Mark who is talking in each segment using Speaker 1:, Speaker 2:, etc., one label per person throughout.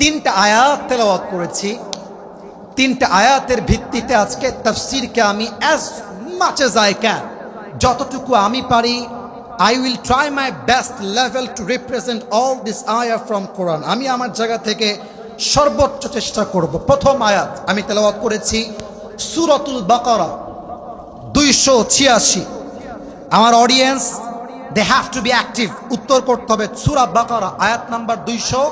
Speaker 1: তিনটা আয়াত তেলাওয়াত করেছি। তিনটা আয়াতের ভিত্তিতে আজকে তফসিরকে আমি as much as I can যতটুকু আমি পারি I will try my best level to represent all this আয়া ফ্রম কোরআন আমি আমার জায়গা থেকে সর্বোচ্চ চেষ্টা করব। প্রথম আয়াত আমি তেলাওয়াত করেছি, সুরতুল বাকারা, দুইশো ছিয়াশি। আমার audience they have to be active উত্তর করতে হবে, সুরা বাকারা, আয়াত নাম্বার দুইশো।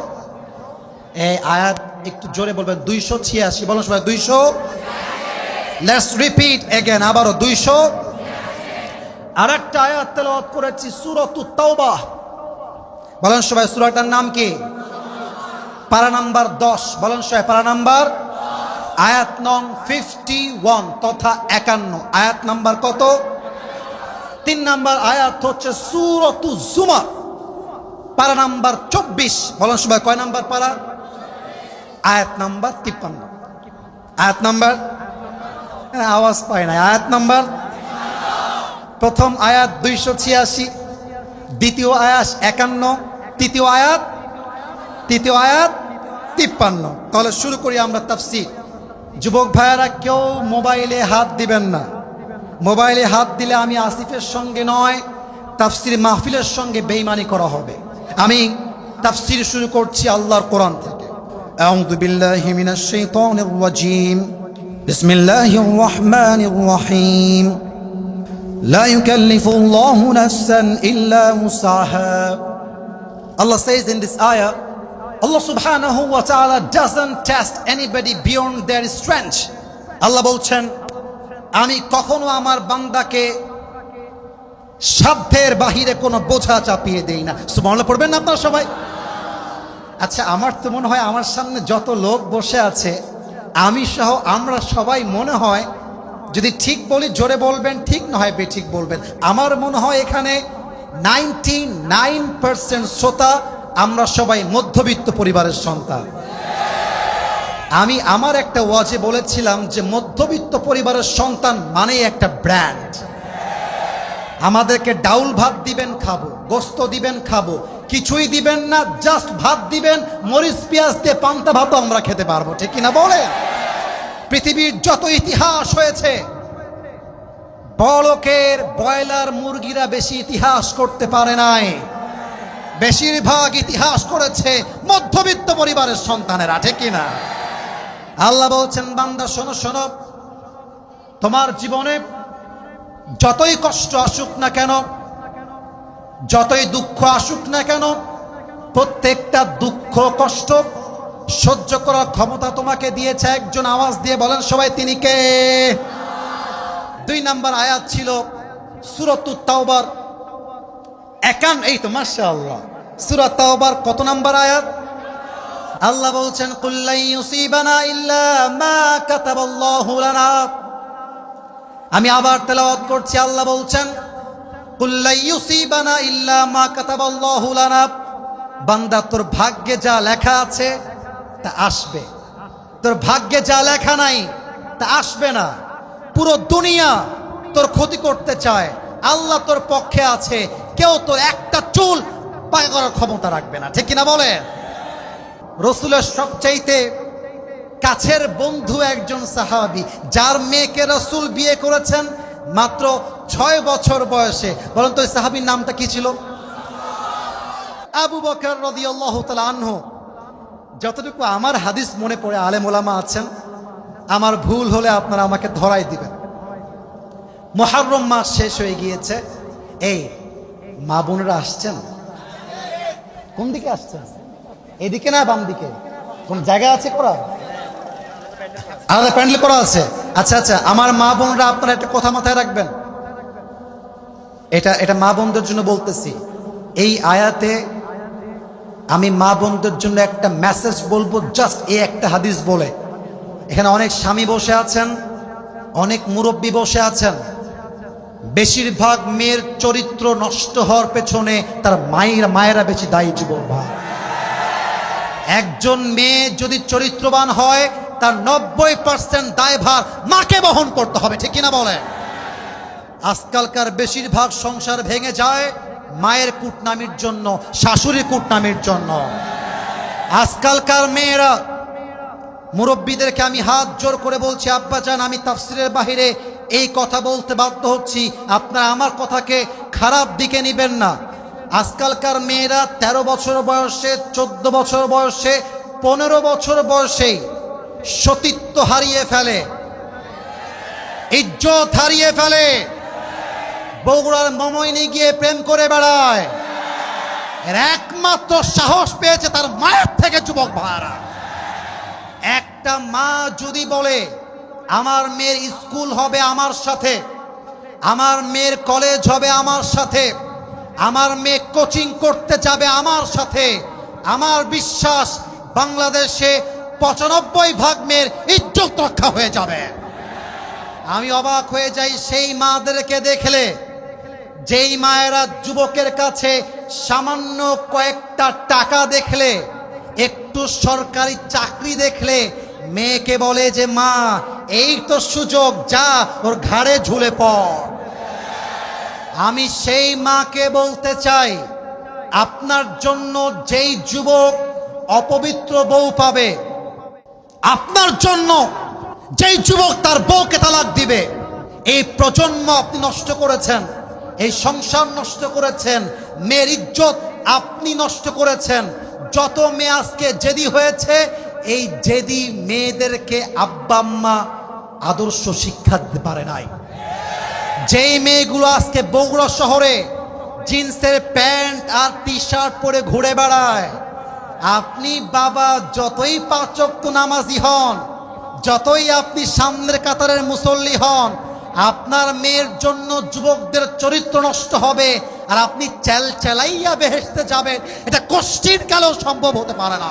Speaker 1: এই আয়াত একটু জোরে বলবেন, দুইশো ছিয়াশি, বলুন সবাই, দুইশো লেটস রিপিট এগেন আবারও দুইশো আর একটা আয়াত তেলাওয়াত করেছি, সুরতু তাওবা। বলেন সবাই, সুরাটার নাম কি? পারা নাম্বার দশ। বলেন সবাই, পারা নাম্বার আয়াত নং ফিফটি ওয়ান তথা একান্ন। আয়াত নাম্বার কত? তিন নাম্বার আয়াত হচ্ছে সুরতু জুমা পারা নাম্বার চব্বিশ। বলেন সবাই, কয় নাম্বার পারা? আয়াত নাম্বার তিপ্পান্ন। আয়াত নাম্বার? আওয়াজ পায় না আয়াত নাম্বার? প্রথম আয়াত দুইশো ছিয়াশি, দ্বিতীয় আয়াস একান্ন, তৃতীয় আয়াত তৃতীয় আয়াত তিপ্পান্ন। তাহলে শুরু করি আমরা তাফসির। যুবক ভাইয়ারা, কেউ মোবাইলে হাত দিবেন না। মোবাইলে হাত দিলে আমি আসিফের সঙ্গে নয়, তাফসির মাহফিলের সঙ্গে বেইমানি করা হবে। আমি তাফসির শুরু করছি আল্লাহর কোরআন থেকে। أعوذ بالله من الشيطان الرجيم بسم الله الرحمن الرحيم لا يكلف الله نفسا إلا وسعها Allah says in this ayah Allah subhanahu wa ta'ala doesn't test anybody beyond their strength আল্লাহ বলছেন আমি কখনো আমার বান্দাকে সাধ্যের বাহিরে কোনো বোঝা চাপিয়ে দেই না সুবহানাল্লাহ পড়বেন না আপনারা সবাই আচ্ছা আমার তো মনে হয় আমার সামনে যত লোক বসে আছে, আমি সহ আমরা সবাই মনে হয়, যদি ঠিক বলি, জোরে বলবেন, ঠিক না হয় বেঠিক বলবেন। আমার মনে হয় এখানে নাইনটি নাইন পার্সেন্ট শ্রোতা, আমরা সবাই মধ্যবিত্ত পরিবারের সন্তান। আমি আমার একটা ওয়াজে বলেছিলাম যে মধ্যবিত্ত পরিবারের সন্তান মানেই একটা ব্র্যান্ড। আমাদেরকে ডাউল ভাত দিবেন, খাব, গোস্ত দিবেন, খাব। কিছুই দিবেন না জাস্ট ভাত দিবেন, মরিচ, পেঁয়াজ দিয়ে পান্তা ভাতও আমরা খেতে পারব, ঠিক কিনা বলে? পৃথিবীর যত ইতিহাস হয়েছে, বলকের, ব্রয়লার মুরগিরা বেশি ইতিহাস করতে পারে নাই। বেশিরভাগ ইতিহাস করেছে মধ্যবিত্ত পরিবারের সন্তানেরা, ঠিক কিনা? আল্লাহ বলছেন, বান্দা, শোনো শোনো, তোমার জীবনে যতই কষ্ট আসুক না কেন যতই দুঃখ আসুক না কেন, প্রত্যেকটা দুঃখ, কষ্ট সহ্য করার ক্ষমতা তোমাকে দিয়েছে। একজন আওয়াজ দিয়ে বলেন, সবাই তিনি কে? দুই নাম্বার আয়াত ছিল সুরত তাওবার। একান এই তো মাসা আল্লাহ কত নাম্বার আয়াত? আল্লাহ বলছেন কুল্লাই মা আমি আবার তেলাওয়াত করছি, আল্লাহ বলছেন মা বান্দা, তোর ভাগ্যে যা লেখা আছে, তা আসবে। তোর ভাগ্যে যা লেখা নাই, তা আসবে না। পুরো দুনিয়া তোর ক্ষতি করতে চায়। আল্লাহ তোর পক্ষে আছে। কেউ তোর একটা চুল পায় করার ক্ষমতা রাখবে না। ঠিক কিনা বলে? রসুলের সবচাইতে কাছের বন্ধু একজন সাহাবি, যার মেয়েকে রসুল বিয়ে করেছেন মাত্র ছয় বছর বয়সে। বলেন তো সাহাবির নামটা কি ছিল? আবু বকর রদি আল্লাহ আনহ। যতটুকু আমার হাদিস মনে পড়ে, আলেম ওলামা আছেন, আমার ভুল হলে আপনারা আমাকে ধরাই দিবেন। মহারম মাস শেষ হয়ে গিয়েছে। এই, মা বোনেরা আসছেন? কোন দিকে আসছেন? এদিকে না বাম দিকে? কোন জায়গা আছে করা আলাদা প্যান্ডেল করা আছে। আচ্ছা আচ্ছা আমার মা বোনরা, আপনারা একটা কথা মাথায় রাখবেন। এটা এটা মা বোনদের জন্য বলতেছি। এই আয়াতে আমি মা বোনদের জন্য একটা মেসেজ বলব জাস্ট এই একটা হাদিস বলে। এখানে অনেক স্বামী বসে আছেন, অনেক মুরব্বী বসে আছেন। বেশিরভাগ মেয়ের চরিত্র নষ্ট হওয়ার পেছনে তার মায়ের, মায়েরা বেশি দায়ী যুবক ভাই। একজন মেয়ে যদি চরিত্রবান হয়, তার নব্বই পার্সেন্ট দায়ভার মাকে বহন করতে হবে, ঠিক কিনা বলে আজকালকার বেশিরভাগ সংসার ভেঙে যায় মায়ের কুটনামির জন্য, শাশুড়ি কুটনামির জন্য। আজকালকার মেয়েরা, মুরব্বীদেরকে আমি হাত জোর করে বলছি, আব্বা যান, আমি তাফসিরের বাহিরে এই কথা বলতে বাধ্য হচ্ছি। আপনারা আমার কথাকে খারাপ দিকে নেবেন না। আজকালকার মেয়েরা ১৩ বছর বয়সে, চোদ্দ বছর বয়সে, পনেরো বছর বয়সে সতীত্ব হারিয়ে ফেলে। ইজ্জত হারিয়ে ফেলে। বগুড়ার মমইনি গিয়ে প্রেম করে বেড়ায়। এর একমাত্র সাহস পেয়েছে তার মায়ের থেকে যুবক ভাড়া একটা মা যদি বলে, আমার মেয়ের স্কুল হবে আমার সাথে, আমার মেয়ের কলেজ হবে আমার সাথে, আমার মেয়ে কোচিং করতে যাবে আমার সাথে, আমার বিশ্বাস বাংলাদেশে পঁচানব্বই ভাগ মেয়ের ইজ্জত রক্ষা হয়ে যাবে। আমি অবাক হয়ে যাই সেই মাদেরকে দেখলে। যেই মায়েরা যুবকের কাছে সামান্য কয়েকটা টাকা দেখলে, একটু সরকারি চাকরি দেখলে, মেয়েকে বলে যে, মা, এই তো সুযোগ, যা, ওর ঘাড়ে ঝুলে পড়। আমি সেই মাকে বলতে চাই, আপনার জন্য যেই যুবক অপবিত্র বউ পাবে, আপনার জন্য যেই যুবক তার বউকে তালাক দিবে, এই প্রজন্ম আপনি নষ্ট করেছেন। এই সংসার নষ্ট করেছেন, মেয়ের ইজ্জত আপনি নষ্ট করেছেন। যত মেয়ে আজকে জেদি হয়েছে, এই জেদি মেয়েদেরকে আব্বা আম্মা আদর্শ শিক্ষা দিতে পারে নাই। যেই মেয়েগুলো আজকে বগুড়া শহরে জিন্সের প্যান্ট আর টি শার্ট পরে ঘুরে বেড়ায়, আপনি বাবা যতই পাচক নামাজি হন, যতই আপনি সামনের কাতারের মুসল্লি হন আপনার মেয়ের জন্য যুবকদের চরিত্র নষ্ট হবে আর আপনি চেল চেলাইয়া বেহেসতে যাবেন। এটা কষ্টির কালেও সম্ভব হতে পারে না।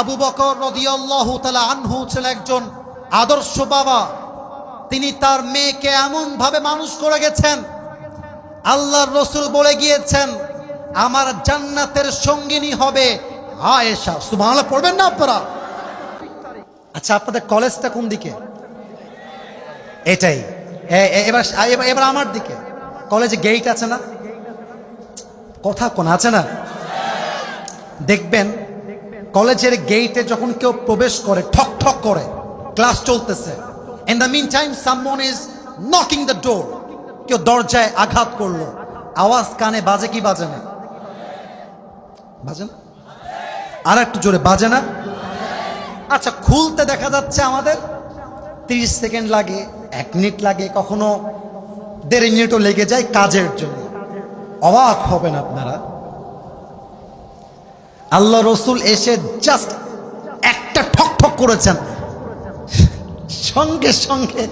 Speaker 1: আবু বকর রদিয়াল্লাহু তালা আনহু ছিল একজন আদর্শ বাবা। তিনি তার মেয়েকে এমন ভাবে মানুষ করে গেছেন, আল্লাহর রসুল বলে গিয়েছেন, আমার জান্নাতের সঙ্গিনী হবে আয়েশা। সুবহানাল্লাহ, পড়বেন না আপনারা? আচ্ছা আপনাদের কলেজটা কোন দিকে? এটাই। এবার এবার- আমার দিকে। কলেজে গেট আছে না? কথা কোন আছে না? দেখবেন, কলেজের গেইটে যখন কেউ প্রবেশ করে, ঠক ঠক করে ক্লাস চলতেছে। In the meantime someone is knocking the door কেউ দরজায় আঘাত করল। আওয়াজ কানে বাজে কি বাজে না? বাজে না? আর একটু জোরে, বাজে না? আচ্ছা খুলতে দেখা যাচ্ছে আমাদের। তিরিশ সেকেন্ড লাগে। এক মিনিট লাগে কখনো দেড় মিনিটও লেগে যায় কাজের জন্য। অবাক হবেন আপনারা। আল্লাহ রসুল এসে জাস্ট একটা ঠক ঠক করেছেন। সঙ্গে সঙ্গে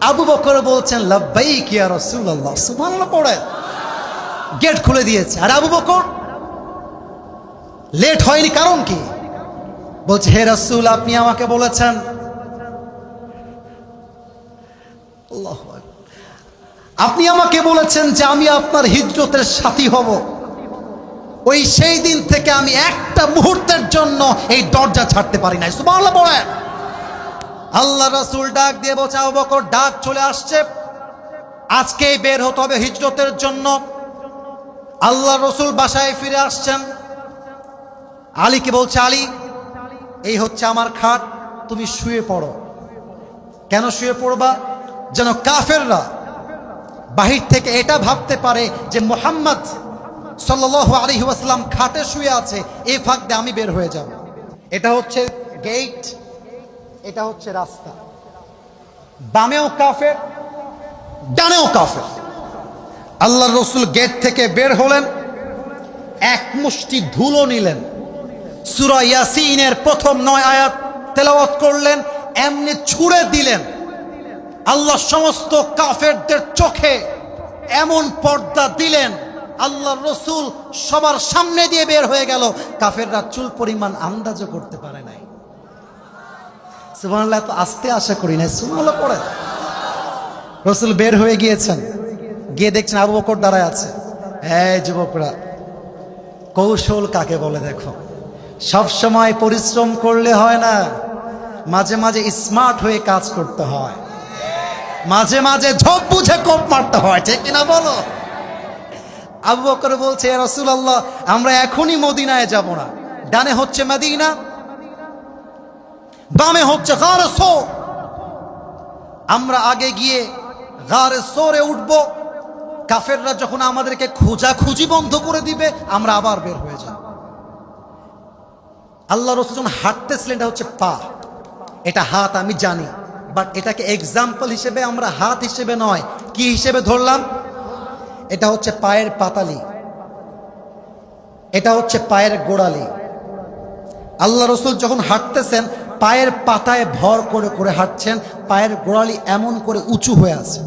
Speaker 1: আবু বকর বলছেন লাব্বাই কিয়া রসুল আল্লাহ সুবহানাল্লাহ পড়ে। গেট খুলে দিয়েছে। আর আবু বকর লেট হয়নি কারণ কি? বলছে, হে রসুল, আপনি আমাকে বলেছেন আল্লাহু। আপনি আমাকে বলেছেন যে আমি আপনার হিজরতের সাথী হব। ওই সেই দিন থেকে আমি একটা মুহূর্তের জন্য এই দরজা ছাড়তে পারি নাই। আল্লাহ রসুল ডাক দিয়ে আবু বকর, ডাক চলে আসছে। আজকেই বের হতে হবে হিজরতের জন্য। আল্লাহ রসুল বাসায় ফিরে আসছেন। আলীকে বলছে, আলী, এই হচ্ছে আমার খাট, তুমি শুয়ে পড়ো। কেন শুয়ে পড়বা? যেন কাফেররা বাহির থেকে এটা ভাবতে পারে যে মোহাম্মদ সাল্লাহ আলী ওয়াসাল্লাম খাটে শুয়ে আছে এই ফাঁক দিয়ে আমি বের হয়ে যাব। এটা হচ্ছে গেট এটা হচ্ছে রাস্তা। বামেও কাফের, ডানেও কাফের। আল্লাহ রসুল গেট থেকে বের হলেন, এক মুষ্টি ধুলো নিলেন। সুরা ইয়াসিনের প্রথম নয় আয়াত তেলাওয়াত করলেন, এমনি ছুঁড়ে দিলেন। আল্লাহ সমস্ত কাফেরদের চোখে এমন পর্দা দিলেন। আল্লাহ রসুল সবার সামনে দিয়ে বের হয়ে গেল। কাফেররা চুল পরিমাণ আন্দাজও করতে পারে নাই। সুবহানাল্লাহ তো আসতে আশা করি নাই। সুবহানাল্লাহ পড়ে রসুল বের হয়ে গিয়েছেন। গিয়ে দেখছেন আবু বকর দাঁড়ায় আছে। হ্যাঁ যুবকরা, কৌশল কাকে বলে দেখো? সব সময় পরিশ্রম করলে হয় না, মাঝে মাঝে স্মার্ট হয়ে কাজ করতে হয়। মাঝে মাঝে ঝোপ বুঝে কোপ মারতে হয়, ঠিক কিনা বলো? আবু বকর বলছে রসুল আল্লাহ আমরা এখনই মদিনায় যাব না। ডানে হচ্ছে মদিনা, বামে হচ্ছে সো আমরা আগে গিয়ে গারে সোরে উঠব। কাফেররা যখন আমাদেরকে খোঁজাখুঁজি বন্ধ করে দিবে, আমরা আবার বের হয়ে যাব। আল্লাহ রসুল হাঁটতেছিলেন, এটা হচ্ছে পা। এটা হাত আমি জানি। বাট এটাকে এক্সাম্পল হিসেবে আমরা হাত হিসেবে নয়। কি হিসেবে ধরলাম? এটা হচ্ছে পায়ের পাতালি। এটা হচ্ছে পায়ের গোড়ালি। আল্লাহ রসুল যখন হাঁটতেছেন, পায়ের পাতায় ভর করে করে হাঁটছেন, পায়ের গোড়ালি এমন করে উঁচু হয়ে আছে।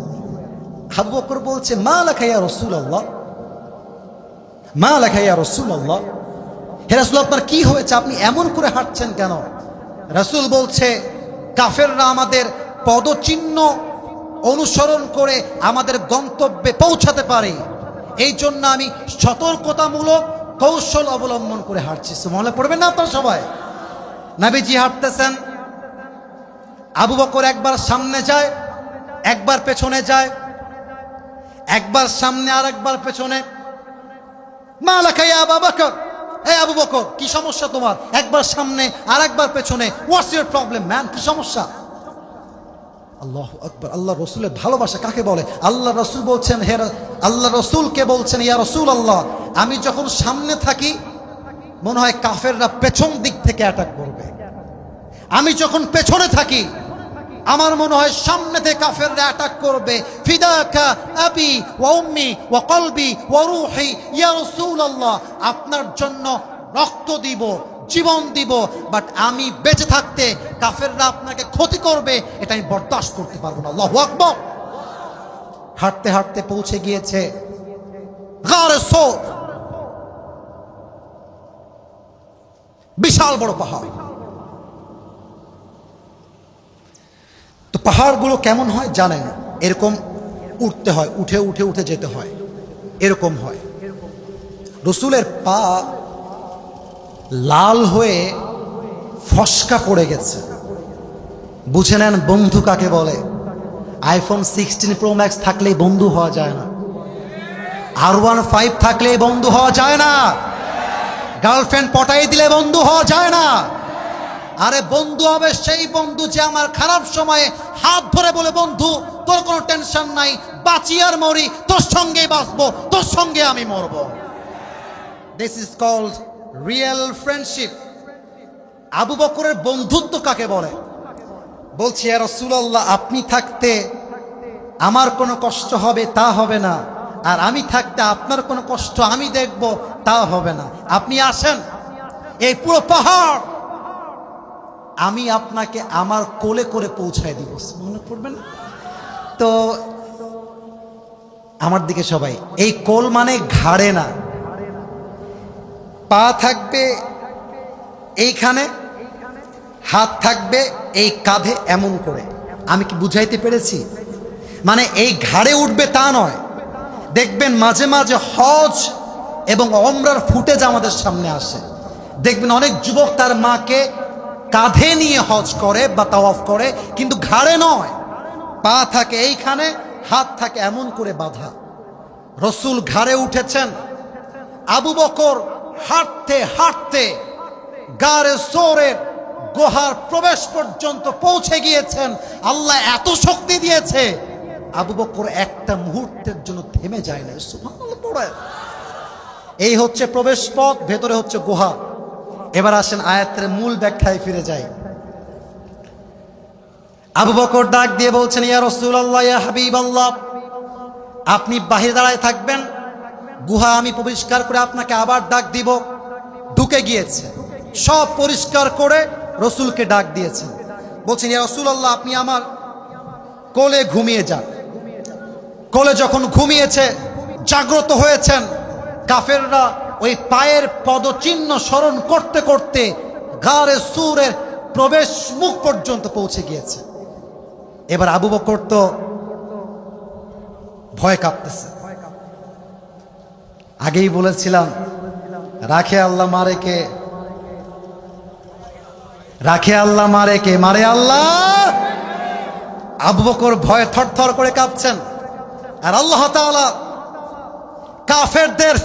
Speaker 1: হাবু বকর বলছে, মা লেখাইয়া রসুল আল্লাহ মা লেখাইয়া রসুল আল্লাহ হে রাসুল, আপনার কি হয়েছে? আপনি এমন করে হাঁটছেন কেন? রাসুল বলছে, কাফেররা আমাদের পদচিহ্ন অনুসরণ করে আমাদের গন্তব্যে পৌঁছাতে পারে। এই জন্য আমি সতর্কতামূলক কৌশল অবলম্বন করে হাঁটছি। মনে পড়বেন না আপনারা সবাই? নাবিজি হাঁটতেছেন। আবু বকর একবার সামনে যায়, একবার পেছনে যায়, একবার সামনে আর একবার পেছনে। মা লেখাই আবু বকর। এই আবু বকর, কি সমস্যা তোমার? একবার সামনে আর একবার পেছনে। হোয়াটস ইউর প্রবলেম ম্যান কি সমস্যা? আল্লাহ আকবর আল্লাহ রসুলের ভালোবাসা কাকে বলে? আল্লাহ রসুল বলছেন, হে আল্লাহ রসুলকে বলছেন, ইয়া রসুল আল্লাহ আমি যখন সামনে থাকি, মনে হয় কাফেররা পেছন দিক থেকে অ্যাটাক করবে। আমি যখন পেছনে থাকি, আমার মনে হয় সামনে থেকে কাফেররা অ্যাটাক করবে। ফিদাকা আবি ওয়া উম্মি ওয়া কলবি ওয়া রূহি, ইয়া রাসূলুল্লাহ, আপনার জন্য রক্ত দিব জীবন দিব বাট আমি বেঁচে থাকতে কাফেররা আপনাকে ক্ষতি করবে, এটা আমি বরদাস্ত করতে পারব না। আল্লাহু আকবার। হাঁটতে হাঁটতে পৌঁছে গিয়েছে বিশাল বড় পাহাড়। তো পাহাড়গুলো কেমন হয় জানেন? এরকম উঠতে হয়, উঠে উঠে উঠে যেতে হয়। এরকম হয়। রসুলের পা লাল হয়ে ফসকা পড়ে গেছে। বুঝে নেন বন্ধু কাকে বলে? আইফোন সিক্সটিন প্রো ম্যাক্স থাকলেই বন্ধু হওয়া যায় না। আর ওয়ান ফাইভ থাকলেই বন্ধু হওয়া যায় না। গার্লফ্রেন্ড পটাই দিলে বন্ধু হওয়া যায় না। আরে বন্ধু হবে সেই বন্ধু যে আমার খারাপ সময়ে হাত ধরে বলে, বন্ধু, তোর কোনো টেনশন নাই, বাঁচি আর মরি, তোর সঙ্গেই বাঁচবো, তোর সঙ্গে আমি মরব। This is called real friendship Abu বকরের বন্ধুত্ব কাকে বলে? বলছি আর আপনি থাকতে আমার কোনো কষ্ট হবে, তা হবে না। আর আমি থাকতে আপনার কোনো কষ্ট আমি দেখব, তা হবে না। আপনি আসেন। এই পুরো পাহাড় আমি আপনাকে আমার কোলে করে পৌঁছায় দিব। মনে পড়বে না? তো আমার দিকে সবাই, এই কোল মানে ঘাড়ে না। পা থাকবে এইখানে, হাত থাকবে এই কাঁধে এমন করে। আমি কি বুঝাইতে পেরেছি? মানে এই ঘাড়ে উঠবে তা নয়। দেখবেন মাঝে মাঝে হজ এবং অমরার ফুটেজ আমাদের সামনে আসে। দেখবেন অনেক যুবক তার মাকে কাঁধে নিয়ে হজ করে বা তাওয়াফ করে, কিন্তু ঘাড়ে নয়। পা থাকে এইখানে, হাত থাকে এমন করে বাঁধা। রসুল ঘাড়ে উঠেছেন। আবু বকর হাঁটতে হাঁটতে গারে সোরের গোহার প্রবেশ পর্যন্ত পৌঁছে গিয়েছেন। আল্লাহ এত শক্তি দিয়েছে। আবু বকর একটা মুহূর্তের জন্য থেমে যায় না এই হচ্ছে প্রবেশ পথ, ভেতরে হচ্ছে গুহা। এবার আসেন আয়াতের মূল ব্যাখ্যায় ফিরে যাই। আবু বকর ডাক দিয়ে বলছেন, ইয়া রসুল্লাহ ইয়া হাবিব আল্লাহ আপনি বাহিরে দাঁড়ায় থাকবেন গুহা আমি পরিষ্কার করে আপনাকে আবার ডাক দিব। ঢুকে গিয়েছে। সব পরিষ্কার করে রসুলকে ডাক দিয়েছেন বলছেন ইয়া রসুল্লাহ আপনি আমার কোলে ঘুমিয়ে যান। কোলে যখন ঘুমিয়েছে, জাগ্রত হয়েছেন, কাফেররা ওই পায়ের পদচিহ্ন স্মরণ করতে করতে গারে সুরের প্রবেশ মুখ পর্যন্ত পৌঁছে গিয়েছে। এবার আবু বকর তো ভয় কাঁপতেছে। আগেই বলেছিলাম, রাখে আল্লাহ মারে কে? রাখে আল্লাহ মারে কে? মারে আল্লাহ? আবু বকর ভয়ে থরথর করে কাঁপছেন। আর আল্লাহ তাআলা কাফেরদের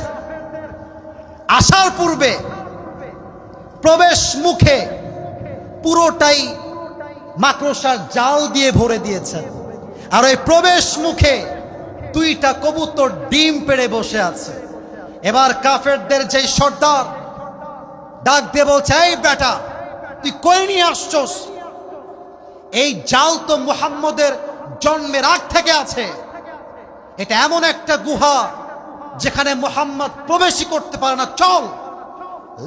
Speaker 1: আসার পূর্বে প্রবেশ মুখে পুরোটাই মাকড়সার জাল দিয়ে ভরে দিয়েছেন। আর ওই প্রবেশ মুখে দুইটা কবুতর ডিম পেড়ে বসে আছে। এবার কাফেরদের যে সর্দার ডাক দিয়ে বলছে, এই বেটা, তুই কই নিয়ে আসছস? এই জাল তো মুহাম্মদের জন্মের আগ থেকে আছে। এটা এমন একটা গুহা যেখানে মুহাম্মদ প্রবেশই করতে পারে না। চল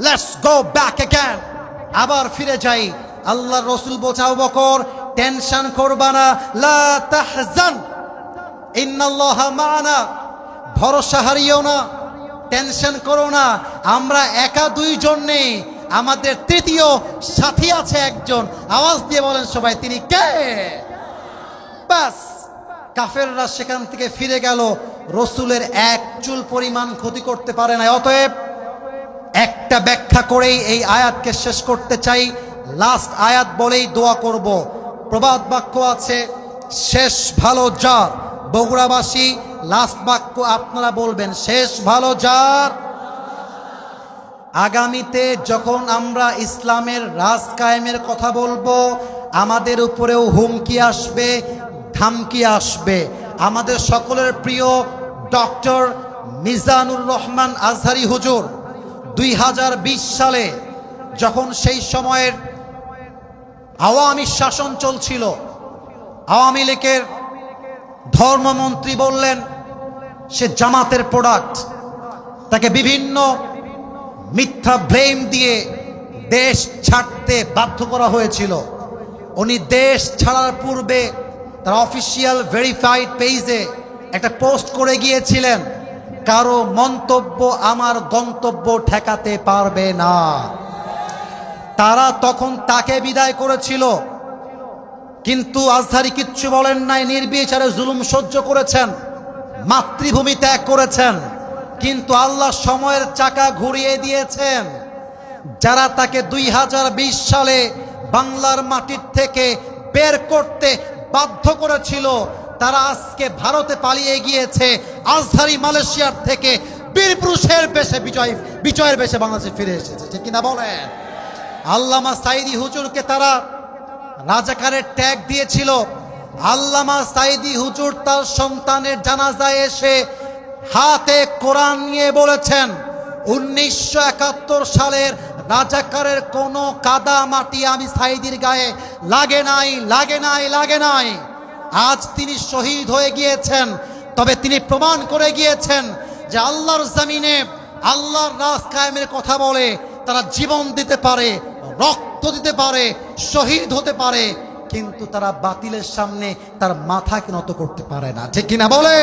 Speaker 1: লেটস গো ব্যাক অ্যাগেন আবার ফিরে যাই। আল্লাহ রসুল বোঝাও বকর, টেনশন করবা না, লা তাহজান। ইন্নাল্লাহ মানা, ভরসা হারিও না। টেনশন করো না, আমরা একা দুইজন নেই, আমাদের তৃতীয় সাথী আছে একজন। আওয়াজ দিয়ে বলেন সবাই, তিনি কে? ব্যাস, কাফেররা সেখান থেকে ফিরে গেল। রসুলের এক চুল পরিমাণ ক্ষতি করতে পারে না অতএব একটা ব্যাখ্যা করেই এই আয়াতকে শেষ করতে চাই। লাস্ট আয়াত বলেই দোয়া করব। প্রবাদ বাক্য আছে, শেষ ভালো যার। বগুড়াবাসী লাস্ট বাক্য আপনারা বলবেন, শেষ ভালো যার। আগামীতে যখন আমরা ইসলামের রাজ কায়েমের কথা বলব, আমাদের উপরেও হুমকি আসবে, ধামকি আসবে। আমাদের সকলের প্রিয় ডক্টর মিজানুর রহমান আজহারি হুজুর, দুই হাজার বিশ সালে যখন সেই সময়ের আওয়ামী শাসন চলছিল, আওয়ামী লীগের ধর্মমন্ত্রী বললেন, সে জামাতের প্রোডাক্ট তাকে বিভিন্ন মিথ্যা ব্লেম দিয়ে দেশ ছাড়তে বাধ্য করা হয়েছিল। উনি দেশ ছাড়ার পূর্বে তার অফিসিয়াল ভেরিফাইড পেজে একটা পোস্ট করে গিয়েছিলেন, কারও মন্তব্য আমার গন্তব্য ঠেকাতে পারবে না। তারা তখন তাকে বিদায় করেছিল। কিন্তু আজধারী কিচ্ছু বলেন নাই, নির্বিচারে জুলুম সহ্য করেছেন, মাতৃভূমি ত্যাগ করেছেন। কিন্তু আল্লাহ সময়ের চাকা ঘুরিয়ে দিয়েছেন। যারা তাকে দুই হাজার বিশ সালে বাংলার মাটির থেকে বের করতে বাধ্য করেছিল, তারা আজকে ভারতে পালিয়ে গিয়েছে, আজহারি মালয়েশিয়ার থেকে বীর পুরুষের বেশে বিজয়, বিজয়ের বেশে বাংলাদেশে ফিরে এসেছে। ঠিক কিনা বলেন? আল্লামা সাইদি হুজুরকে তারা রাজাকারের ট্যাগ দিয়েছিল, আল্লামা সাইদি হুজুর তার সন্তানের জানাজায় এসে হাতে কোরআন নিয়ে বলেছেন, উনিশশো একাত্তর সালের রাজাকারের কোনো কাদা মাটি আমি সাইদির গায়ে লাগে নাই লাগে নাই লাগে নাই। আজ তিনি শহীদ হয়ে গিয়েছেন, তবে তিনি প্রমাণ করে গিয়েছেন যে আল্লাহর জামিনে আল্লাহর রাজ কায়েমের কথা বলে তারা জীবন দিতে পারে রক্ত দিতে পারে, শহীদ হতে পারে, কিন্তু তারা বাতিলের সামনে তার মাথাকে নত করতে পারে না। ঠিক কিনা বলে